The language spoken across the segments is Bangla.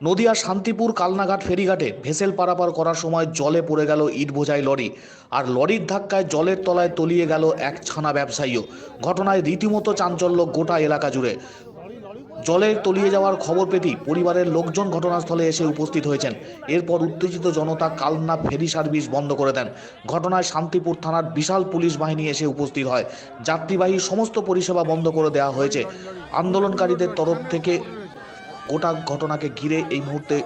নদিয়া শান্তিপুর কালনাঘাট ফেরিঘাটে ভেসেল পারাপার করার সময় জলে পড়ে গেল ইট বোঝাই লরি। আর লরির ধাক্কায় জলের তলায় তলিয়ে গেল এক ছানা ব্যবসায়ীও। ঘটনায় রীতিমতো চাঞ্চল্য গোটা এলাকা জুড়ে। জলের তলিয়ে যাওয়ার খবর পেতেই পরিবারের লোকজন ঘটনাস্থলে এসে উপস্থিত হয়েছেন। এরপর উত্তেজিত জনতা কালনা ফেরি সার্ভিস বন্ধ করে দেন। ঘটনায় শান্তিপুর থানার বিশাল পুলিশ বাহিনী এসে উপস্থিত হয়। যাত্রীবাহী সমস্ত পরিষেবা বন্ধ করে দেওয়া হয়েছে। আন্দোলনকারীদের তরফ থেকে গোটা ঘটনাকে ঘিরে এই মুহূর্তে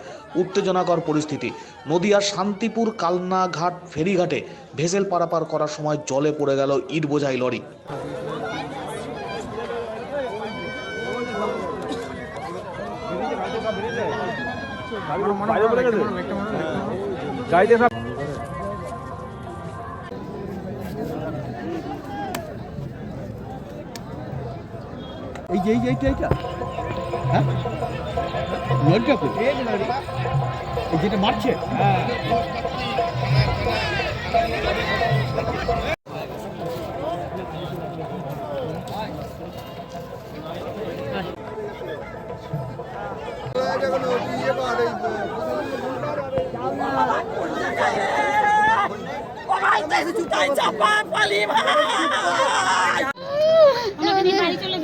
উত্তেজনাকর পরিস্থিতি। নদিয়ার শান্তিপুর, কালনাঘাট, ফেরিঘাটে ভেসেল পারাপার করার সময় জলে পড়ে গেল ইট বোঝাই লরি। গাড়িতে এই যে এই যে এইটা এইটা হ্যাঁ? লরিটা কই এই যেটা মারছে? হ্যাঁ নিয়ে বাড়ি চলে যাও বাড়ি যাবে লিখেছে এটা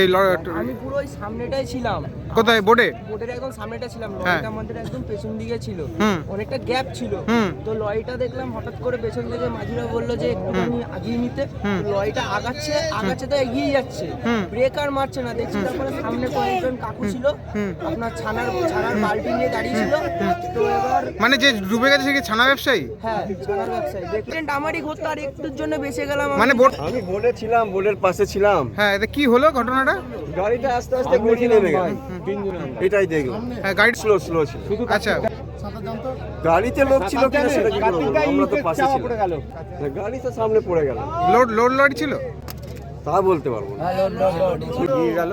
এই আমি পুরো ওই সামনেটাই ছিলাম। কোথায় বোর্ডে বোটের একদম সামনেটা ছিলাম হ্যাঁ। লরিটা আমাদের একদম পেছন দিকে ছিল। অনেকটা গ্যাপ ছিল। তো লরিটা দেখলাম হঠাৎ করে পেছন থেকে মাঝিরা বলল যে একটুখানি আগিয়ে নিতে। লরিটা আগাচ্ছে আগাচ্ছে তো এগিয়ে যাচ্ছে। ব্রেক আর মারছে না। দেখছি তারপরে সামনে কয়েকজন কাকু ছিল। আপনার ছানার ছানার বালতি নিয়ে দাঁড়িয়ে ছিল। তো এবার মানে যে ডুবে গেছে সে কি ছানা ব্যবসায়ী? হ্যাঁ ছানার ব্যবসায়ী। দেখলেন আমারই ঘরটা আর একটুর জন্য বেঁচে গেলাম আমি। মানে আমি বোর্ডে ছিলাম বোর্ডের পাশে ছিলাম। হ্যাঁ এটা কি হলো ঘটনাটা? গাড়িটা আস্তে আস্তে গড়িয়ে নেমে গেল। এটাই দেখলাম। হ্যাঁ গাড়ি স্লো স্লো ছিল। আচ্ছা। গাড়িতে লোক ছিল কিনা সেটা কি আমরা তো পাশে ছিলাম। না, গাড়ি তো সামনে পড়ে গেল। লোড লোড লরি ছিল? তা বলতে পারব না। গিয়ে গেল।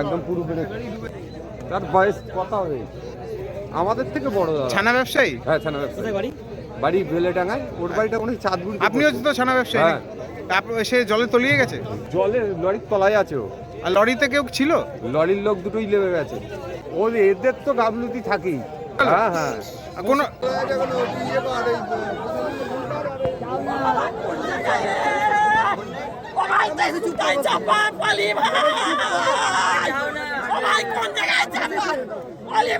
একদম পুরো বেড়ে তার বয়স কত হবে? আমাদের থেকে বড় দাদা। ছানা ব্যবসায়ী? হ্যাঁ ছানা ব্যবসা বাড়ি? বাড়ি বেলেডাঙ্গায় ওর বাড়িটা মনে হয় চাঁদপুর আপনিও তো ছানা ব্যবসায়ী হ্যাঁ। তারপর সে জলে তলিয়ে গেছে? জলে লরির তলায় আছে ও। আর লরিতে কেউ ছিল? লরির লোক দুটোই লেবে গেছে। ও এদের তো গাবলুতি থাকেই। হ্যাঁ হ্যাঁ। আর কোনো ভাই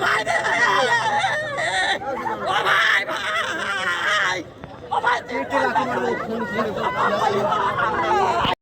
ভাই। ও ভাই